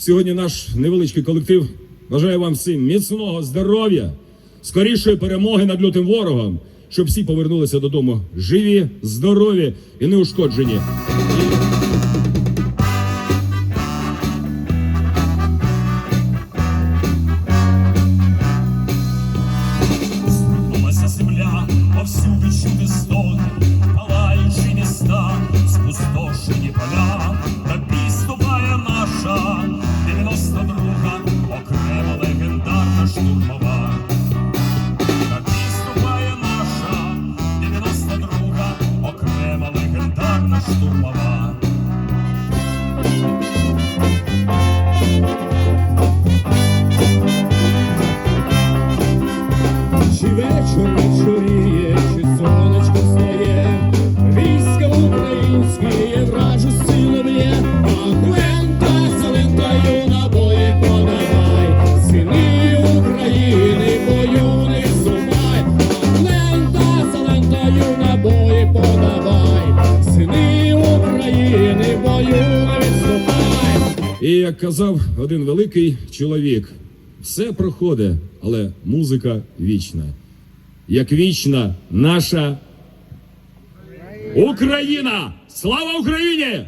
Сьогодні наш невеличкий колектив бажає вам всім міцного здоров'я, скорішої перемоги над лютим ворогом, щоб всі повернулися додому живі, здорові і неушкоджені. Штурмова. Чи вечір вечоріє, І як казав один великий чоловік, все проходить, але музика вічна. Як вічна наша Україна! Слава Україні!